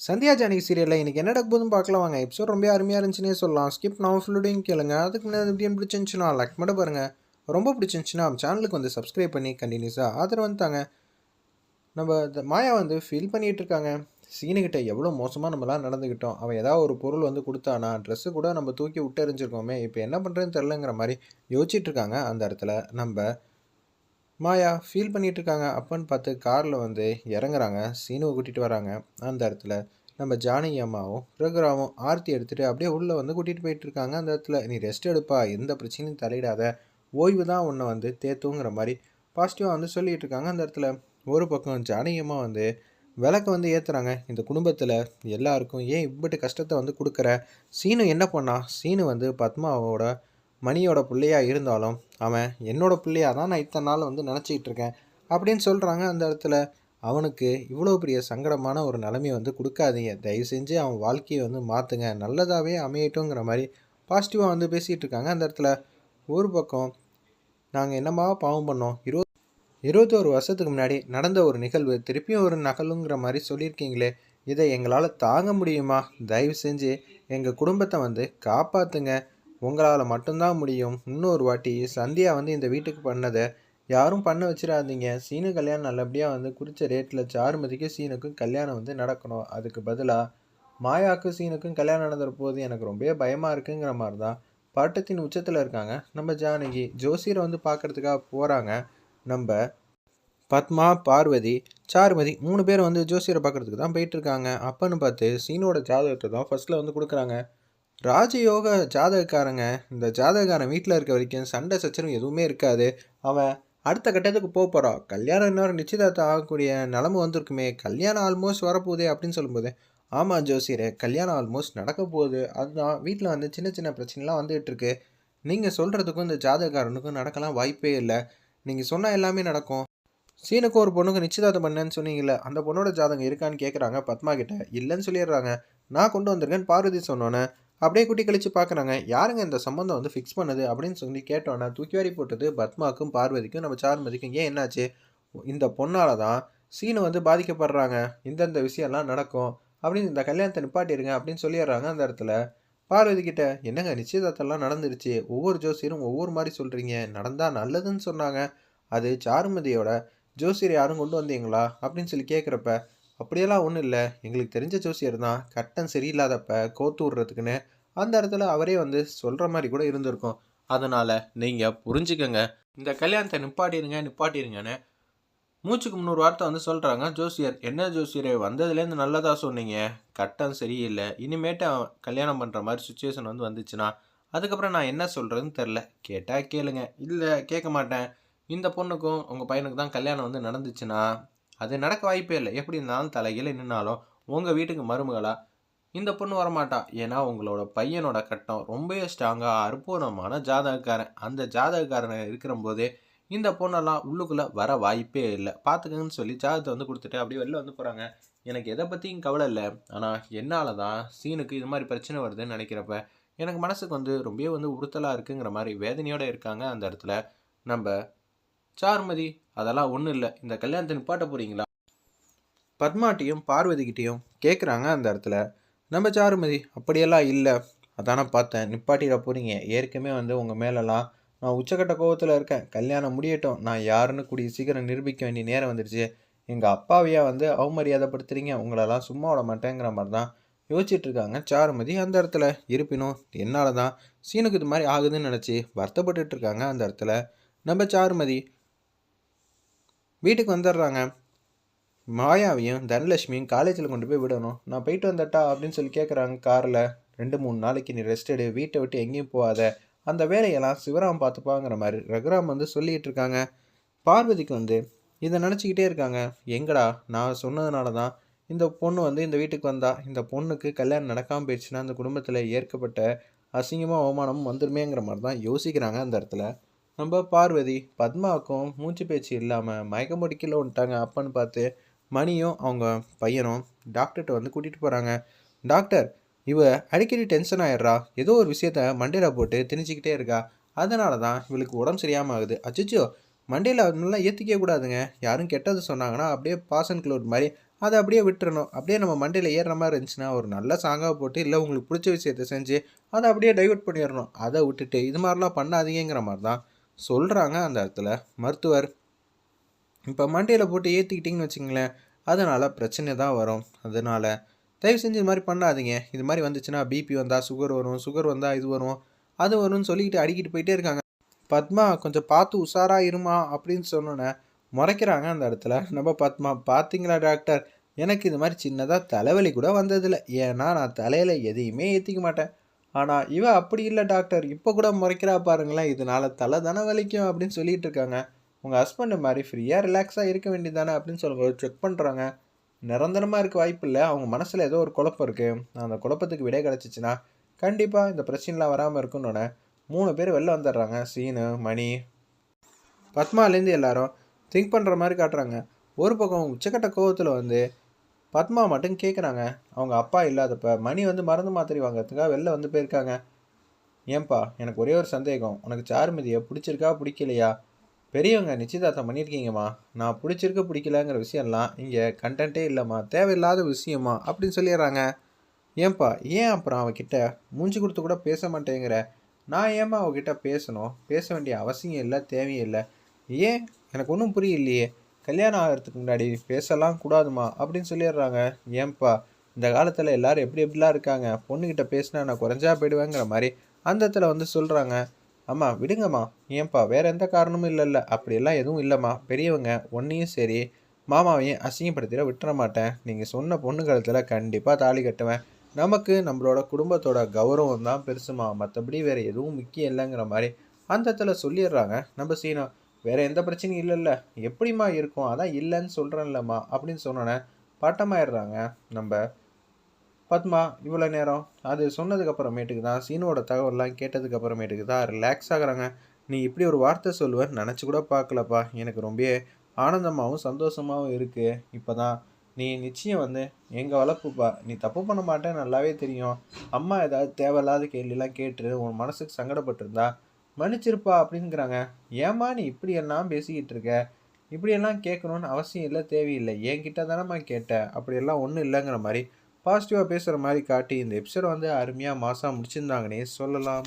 சந்தியா ஜானகி சீரியலில் இன்றைக்கி என்ன நடக்க போதும் பார்க்கலாம். வாங்க எபிசோட் ரொம்ப அருமையாக இருந்துச்சுன்னே சொல்லலாம். ஸ்கிப் நான் ஃபுல்லுடையும் கேளுங்க. அதுக்கு முன்னாடி எப்படி பிடிச்சிருந்துச்சுன்னா லைக் மட்டும் பாருங்கள் ரொம்ப பிடிச்சிருந்துச்சுன்னா சேனலுக்கு வந்து சப்ஸ்கிரைப் பண்ணி கண்டினியூஸாக ஆதரவு வந்துட்டாங்க நம்ம மாயா வந்து ஃபீல் பண்ணிகிட்டு இருக்காங்க. சீனுக்கிட்ட எவ்வளோ மோசமாக நம்மளாம் நடந்துக்கிட்டோம் அவன் ஏதாவது ஒரு பொருள் வந்து கொடுத்தானா ட்ரெஸ்ஸு கூட நம்ம தூக்கி விட்டு எறிஞ்சிருக்கோமே இப்போ என்ன பண்ணுறதுன்னு தெரிலங்கிற மாதிரி யோசிச்சுட்ருக்காங்க அந்த இடத்துல நம்ம மாயா ஃபீல் பண்ணிட்டு இருக்காங்க அப்பன்னு பார்த்து காரில் வந்து இறங்குறாங்க. சீனுவை கூட்டிகிட்டு வராங்க. அந்த இடத்துல நம்ம ஜானகி அம்மாவும் ரகுராவும் ஆர்த்தி எடுத்துகிட்டு அப்படியே உள்ளே வந்து கூட்டிகிட்டு போயிட்டு இருக்காங்க அந்த இடத்துல நீ ரெஸ்ட் எடுப்பா. எந்த பிரச்சனையும் தலையிடாத. ஓய்வு தான் உன்னை வந்து தேத்துங்கிற மாதிரி பாசிட்டிவாக வந்து சொல்லிட்டு இருக்காங்க அந்த இடத்துல ஒரு பக்கம் ஜானகி அம்மா வந்து விளக்க வந்து ஏற்றுறாங்க இந்த குடும்பத்தில் எல்லாருக்கும் ஏன் இப்படி கஷ்டத்தை வந்து கொடுக்குற? சீனு என்ன பண்ணா? சீனு வந்து பத்மாவோட மணியோட பிள்ளையாக இருந்தாலும் அவன் என்னோட பிள்ளையாக தான் நான் இத்தனை நாள் வந்து நினச்சிக்கிட்டு இருக்கேன் அப்படின்னு சொல்கிறாங்க அந்த இடத்துல. அவனுக்கு இவ்வளோ பெரிய சங்கடமான ஒரு நிலைமையை வந்து கொடுக்காதீங்க. தயவு செஞ்சு அவன் வாழ்க்கையை வந்து மாற்றுங்க நல்லதாகவே அமையட்டுங்கிற மாதிரி பாசிட்டிவாக வந்து பேசிகிட்டு இருக்காங்க அந்த இடத்துல. ஒரு பக்கம் நாங்கள் என்னமா பாவம் பண்ணோம்? இருபது இருபத்தோரு வருஷத்துக்கு முன்னாடி நடந்த ஒரு நிகழ்வு திருப்பியும் ஒரு நகலுங்கிற மாதிரி சொல்லியிருக்கீங்களே. இதை எங்களால் தாங்க முடியுமா? தயவு செஞ்சு எங்கள் குடும்பத்தை வந்து காப்பாற்றுங்க உங்களால் மட்டும்தான் முடியும். இன்னொரு வாட்டி சந்தியா வந்து இந்த வீட்டுக்கு பண்ணதை யாரும் பண்ண வச்சிடாதீங்க. சீனு கல்யாணம் நல்லபடியாக வந்து குறித்த ரேட்டில் சாருமதிக்கும் சீனுக்கும் கல்யாணம் வந்து நடக்கணும். அதுக்கு பதிலாக மாயாவுக்கும் சீனுக்கும் கல்யாணம் நடந்துற போது எனக்கு ரொம்ப பயமாக இருக்குங்கிற மாதிரி தான் பட்டத்தின் உச்சத்தில் இருக்காங்க. நம்ம ஜானகி ஜோசியரை வந்து பார்க்குறதுக்காக போகிறாங்க நம்ம பத்மா பார்வதி சாருமதி மூணு பேர் வந்து ஜோசியரை பார்க்குறதுக்கு தான் போயிட்டுருக்காங்க அப்பன்னு பார்த்து சீனோட ஜாதகத்தை தான் ஃபஸ்ட்டில் வந்து கொடுக்குறாங்க. ராஜயோக ஜாதகக்காரங்க இந்த ஜாதகக்காரன் வீட்டில் இருக்க வரைக்கும் சண்டை சச்சரவு எதுவுமே இருக்காது. அவன் அடுத்த கட்டத்துக்கு போக போகிறான் கல்யாணம் இன்னொரு நிச்சயதார்த்தம் ஆகக்கூடிய நிலமை வந்திருக்குமே. கல்யாணம் ஆல்மோஸ்ட் வரப்போகுதே அப்படின்னு சொல்லும்போது ஆமாம் ஜோசியரே கல்யாணம் ஆல்மோஸ்ட் நடக்க போகுது. அதுதான் வீட்டில் வந்து சின்ன சின்ன பிரச்சனைலாம் வந்துகிட்டு இருக்கு. நீங்கள் சொல்கிறதுக்கும் இந்த ஜாதகக்காரனுக்கும் நடக்கலாம் வாய்ப்பே இல்லை. நீங்கள் சொன்னால் எல்லாமே நடக்கும். சீனுக்கு ஒரு பொண்ணுக்கு நிச்சயதார்த்தம் பண்ணேன்னு சொன்னீங்கல்ல அந்த பொண்ணோட ஜாதகம் இருக்கான்னு கேட்குறாங்க பத்மா கிட்ட. இல்லைன்னு சொல்லிடுறாங்க. நான் கொண்டு வந்திருக்கேன்னு பார்வதி சொன்னோன்னே அப்படியே குட்டி கழிச்சு பார்க்குறாங்க. யாருங்க இந்த சம்மந்தம் வந்து ஃபிக்ஸ் பண்ணது அப்படின்னு சொல்லி கேட்டோன்னே தூக்கி வாரி போட்டது பத்மாக்கும் பார்வதிக்கும் நம்ம சாருமதிக்கும். ஏன் என்னாச்சு? இந்த பொண்ணால் தான் சீனு வந்து பாதிக்கப்படுறாங்க. இந்தந்த விஷயம்லாம் நடக்கும். அப்படின்னு இந்த கல்யாணத்தை நிப்பாட்டிடுங்க அப்படின்னு சொல்லிடுறாங்க அந்த இடத்துல. பார்வதி கிட்ட என்னங்க நிச்சயதார்த்தம்லாம் நடந்துருச்சு? ஒவ்வொரு ஜோசியரும் ஒவ்வொரு மாதிரி சொல்கிறீங்க நடந்தால் நல்லதுன்னு சொன்னாங்க. அது சாருமதியோட ஜோசியர் யாரும் கொண்டு வந்தீங்களா? அப்படின்னு சொல்லி கேட்குறப்ப அப்படியெல்லாம் ஒன்றும் இல்லை. எங்களுக்கு தெரிஞ்ச ஜோசியர் தான். கட்டம் சரியில்லாதப்ப கோத்து விட்றதுக்குன்னு அந்த இடத்துல அவரே வந்து சொல்கிற மாதிரி கூட இருந்திருக்கும். அதனால் நீங்கள் புரிஞ்சுக்கங்க. இந்த கல்யாணத்தை நிப்பாட்டிடுங்க நிப்பாட்டிடுங்கன்னு மூச்சுக்கு முந்நூறு வார்த்தை வந்து சொல்கிறாங்க ஜோசியர். என்ன ஜோசியர் வந்ததுலேருந்து நல்லதாக சொன்னீங்க. கட்டம் சரியில்லை. இனிமேட்டு அவன் கல்யாணம் பண்ணுற மாதிரி சுச்சுவேஷன் வந்து வந்துச்சுன்னா அதுக்கப்புறம் நான் என்ன சொல்கிறதுன்னு தெரில கேட்டால் கேளுங்க. இல்லை கேட்க மாட்டேன். இந்த பொண்ணுக்கும் உங்கள் பையனுக்கு தான் கல்யாணம் வந்து நடந்துச்சுன்னா அது நடக்க வாய்ப்பே இல்லை. எப்படி இருந்தாலும் தலையில் நின்னாலும் உங்கள் வீட்டுக்கு மருமகளாக இந்த பொண்ணு வரமாட்டா. ஏன்னா உங்களோட பையனோட கட்டம் ரொம்பவே ஸ்ட்ராங்காக அற்புதமான ஜாதகக்காரன். அந்த ஜாதகக்காரன் இருக்கிற போதே இந்த பொண்ணெல்லாம் உள்ளுக்குள்ளே வர வாய்ப்பே இல்லை. பார்த்துக்கங்கன்னு சொல்லி ஜாதகத்தை வந்து கொடுத்துட்டு அப்படியே வெளில வந்து போகிறாங்க எனக்கு எதை பற்றியும் கவலை இல்லை. ஆனால் என்னால் தான் சீனுக்கு இது மாதிரி பிரச்சனை வருதுன்னு நினைக்கிறப்ப எனக்கு மனசுக்கு வந்து ரொம்பவே வந்து உறுத்தலாக இருக்குங்கிற மாதிரி வேதனையோடு இருக்காங்க. அந்த இடத்துல நம்ம சாருமதி அதெல்லாம் ஒன்றும் இல்லை. இந்த கல்யாணத்தை நிப்பாட்ட போகிறீங்களா பத்மாட்டியும் பார்வதிக்கிட்டேயும் கேட்குறாங்க அந்த இடத்துல. நம்ம சாருமதி அப்படியெல்லாம் இல்லை. அதானே பார்த்தேன். நிப்பாட்டிட போகிறீங்க ஏற்கனவே வந்து உங்கள் மேலெல்லாம் நான் உச்சக்கட்ட கோவத்தில் இருக்கேன். கல்யாணம் முடியட்டும். நான் யாருன்னு கூடிய சீக்கிரம் நிரூபிக்க வேண்டிய நேரம் வந்துடுச்சு எங்கள் அப்பாவையாக வந்து அவமரியாதைப்படுத்துறீங்க. உங்களெல்லாம் சும்மா விட மாட்டேங்கிற மாதிரி தான் யோசிச்சிட்டுருக்காங்க சாருமதி அந்த இடத்துல. இருப்பினும் என்னால் தான் சீனுக்கு இது மாதிரி ஆகுதுன்னு நினச்சி வருத்தப்பட்டுட்டு இருக்காங்க அந்த இடத்துல. நம்ம சாருமதி வீட்டுக்கு வந்துடுறாங்க. மாயாவையும் தனலட்சுமியும் காலேஜில் கொண்டு போய் விடணும். நான் போயிட்டு வந்துட்டா அப்படின்னு சொல்லி கேட்குறாங்க காரில். ரெண்டு மூணு நாளைக்கு நீ ரெஸ்ட் எடு. வீட்டை விட்டு எங்கேயும் போகாத. அந்த வேலையெல்லாம் சிவராம் பார்த்துப்பாங்கிற மாதிரி ரகுராம் வந்து சொல்லிகிட்டு இருக்காங்க. பார்வதிக்கு வந்து இதை நினச்சிக்கிட்டே இருக்காங்க. எங்கடா? நான் சொன்னதுனால தான் இந்த பொண்ணு வந்து இந்த வீட்டுக்கு வந்தா. இந்த பொண்ணுக்கு கல்யாணம் நடக்காமல் போயிடுச்சுன்னா அந்த குடும்பத்தில் ஏற்கப்பட்ட அசிங்கமாக அவமானமும் வந்துருமேங்கிற மாதிரி தான் யோசிக்கிறாங்க அந்த இடத்துல. நம்ம பார்வதி பத்மாவுக்கும் மூச்சு பேச்சு இல்லாமல் மயக்கம் முடிக்கல வந்துட்டாங்க. அப்பன்னு பார்த்து மணியும் அவங்க பையனும் டாக்டர்கிட்ட வந்து கூட்டிகிட்டு போகிறாங்க டாக்டர் இவ அடிக்கடி டென்ஷன் ஆயிடுறா. ஏதோ ஒரு விஷயத்த மண்டையில் போட்டு திணிச்சிக்கிட்டே இருக்கா. அதனால தான் இவளுக்கு உடம்பு சரியாமல் ஆகுது. அச்சிச்சோ மண்டையில் அதெல்லாம் ஏற்றிக்கவே கூடாதுங்க. யாரும் கெட்டது சொன்னாங்கன்னா அப்படியே பாசன் க்ளோட் மாதிரி அதை அப்படியே விட்டுறணும். அப்படியே நம்ம மண்டையில் ஏறுற மாதிரி இருந்துச்சுன்னா ஒரு நல்ல சாங்காக போட்டு இல்லை உங்களுக்கு பிடிச்ச விஷயத்த செஞ்சு அதை அப்படியே டைவெர்ட் பண்ணிடணும். அதை விட்டுட்டு இது மாதிரிலாம் பண்ணாதீங்கிற மாதிரி தான் சொல்கிறாங்க அந்த இடத்துல மருத்துவர் இப்போ மண்டையில் போட்டு ஏற்றிக்கிட்டிங்கன்னு வச்சுங்களேன் அதனால் பிரச்சனை தான் வரும். அதனால் தயவு செஞ்சு இது மாதிரி பண்ணாதீங்க. இது மாதிரி வந்துச்சுன்னா பிபி வந்தால் சுகர் வரும் சுகர் வந்தால் இது வரும் அது வரும்னு சொல்லிக்கிட்டு அடிக்கிட்டு போயிட்டே இருக்காங்க. பத்மா கொஞ்சம் பார்த்து உஷாராக இருமா அப்படின்னு சொன்னோன்னே முறைக்கிறாங்க அந்த இடத்துல. நம்ம பத்மா பார்த்தீங்களா டாக்டர்? எனக்கு இது மாதிரி சின்னதாக தலைவலி கூட வந்ததில்லை. ஏன்னா நான் தலையில் எதையுமே ஏற்றிக்க மாட்டேன். ஆனால் இவ அப்படி இல்லை டாக்டர். இப்போ கூட முறைக்கிறா பாருங்களேன். இதனால தலை தானே வலிக்கும் அப்படின்னு சொல்லிட்டு இருக்காங்க. உங்கள் ஹஸ்பண்ட் மாதிரி ஃப்ரீயாக ரிலாக்ஸாக இருக்க வேண்டியதானே அப்படின்னு சொல்லுங்க. செக் பண்ணுறாங்க நிரந்தரமாக இருக்க வாய்ப்பு இல்லை. அவங்க மனசில் ஏதோ ஒரு குழப்பம் இருக்குது அந்த குழப்பத்துக்கு விடை கிடச்சிச்சின்னா கண்டிப்பாக இந்த பிரச்சனைலாம் வராமல் இருக்குன்னொன்னே மூணு பேர் வெளில வந்துடுறாங்க. சீனு மணி. பத்மாலேருந்து எல்லாரும் திங்க் பண்ணுற மாதிரி காட்டுறாங்க. ஒரு பக்கம் உச்சக்கட்ட கோவத்தில் வந்து பத்மா மட்டும் கேட்குறாங்க அவங்க அப்பா இல்லாதப்ப மணி வந்து மருந்து மாத்திரை வாங்குறதுக்காக வெளில வந்து போயிருக்காங்க. ஏன்பா எனக்கு ஒரே ஒரு சந்தேகம். உனக்கு சாருமதியை பிடிச்சிருக்கா பிடிக்கலையா? பெரியவங்க நிச்சயதார்த்தம் பண்ணியிருக்கீங்கம்மா. நான் பிடிச்சிருக்க பிடிக்கலங்கிற விஷயம்லாம் இங்கே கண்டென்ட்டே இல்லைம்மா. தேவையில்லாத விஷயமா அப்படின்னு சொல்லிடுறாங்க. ஏன்பா ஏன் அப்புறம் அவகிட்ட மூஞ்சி கொடுத்து கூட பேச மாட்டேங்கிற? நான் ஏம்மா அவகிட்ட பேசணும்? பேச வேண்டிய அவசியம் இல்லை தேவையும் இல்லை. ஏன்? எனக்கு ஒன்றும் புரியலையே. கல்யாணம் ஆகிறதுக்கு முன்னாடி பேசலாம் கூடாதுமா அப்படின்னு சொல்லிடுறாங்க. ஏன்பா இந்த காலத்தில் எல்லாரும் எப்படி எப்படிலாம் இருக்காங்க? பொண்ணுக்கிட்ட பேசினா நான் குறைஞ்சா போயிடுவேங்கிற மாதிரி அந்த இடத்துல வந்து சொல்கிறாங்க அம்மா விடுங்கம்மா. ஏன்பா வேற எந்த காரணமும் இல்லைல்ல. அப்படியெல்லாம் எதுவும் இல்லைம்மா. பெரியவங்க ஒன்றையும் சரி மாமாவையும் அசிங்கப்படுத்திட விட்டுற மாட்டேன். நீங்கள் சொன்ன பொண்ணு காலத்தில் கண்டிப்பாக தாலி கட்டுவேன். நமக்கு நம்மளோட குடும்பத்தோட கௌரவம் தான் பெருசுமா. மற்றபடி வேறு எதுவும் முக்கியம் இல்லைங்கிற மாதிரி அந்த இடத்துல சொல்லிடுறாங்க. நம்ம சீனா வேற எந்த பிரச்சனையும் இல்லைல்ல. எப்படிம்மா இருக்கும்? அதான் இல்லைன்னு சொல்கிறேன்லம்மா அப்படின்னு சொன்னோன்னே பட்டமாயிடுறாங்க நம்ம. பத்மா இவ்வளோ நேரம். அது சொன்னதுக்கப்புறமேட்டுக்கு தான் சீனோட தகவல்லாம் கேட்டதுக்கப்புறமேட்டுக்கு தான் ரிலாக்ஸ் ஆகுறாங்க. நீ இப்படி ஒரு வார்த்தை சொல்லுவேன் நினச்சி கூட பார்க்கலப்பா. எனக்கு ரொம்ப ஆனந்தமாகவும் சந்தோஷமாகவும் இருக்குது இப்போ தான் நீ நிச்சயம் வந்து எங்கள் வளர்ப்புப்பா. நீ தப்பு பண்ண மாட்டேன் நல்லாவே தெரியும். அம்மா ஏதாவது தேவையில்லாத கேள்விலாம் கேட்டு உன் மனசுக்கு சங்கடப்பட்டிருந்தா மன்னிச்சிருப்பா அப்படிங்கிறாங்க. ஏம்மா நீ இப்படியெல்லாம் பேசிக்கிட்டு இருக்க? இப்படியெல்லாம் கேட்கணுன்னு அவசியம் இல்லை தேவையில்லை. என்கிட்ட தானேம்மா கேட்டேன் அப்படியெல்லாம் ஒன்றும் இல்லைங்கிற மாதிரி பாசிட்டிவாக பேசுகிற மாதிரி காட்டி இந்த எபிசோட வந்து அருமையாக மாதம் முடிச்சிருந்தாங்கன்னே சொல்லலாம்.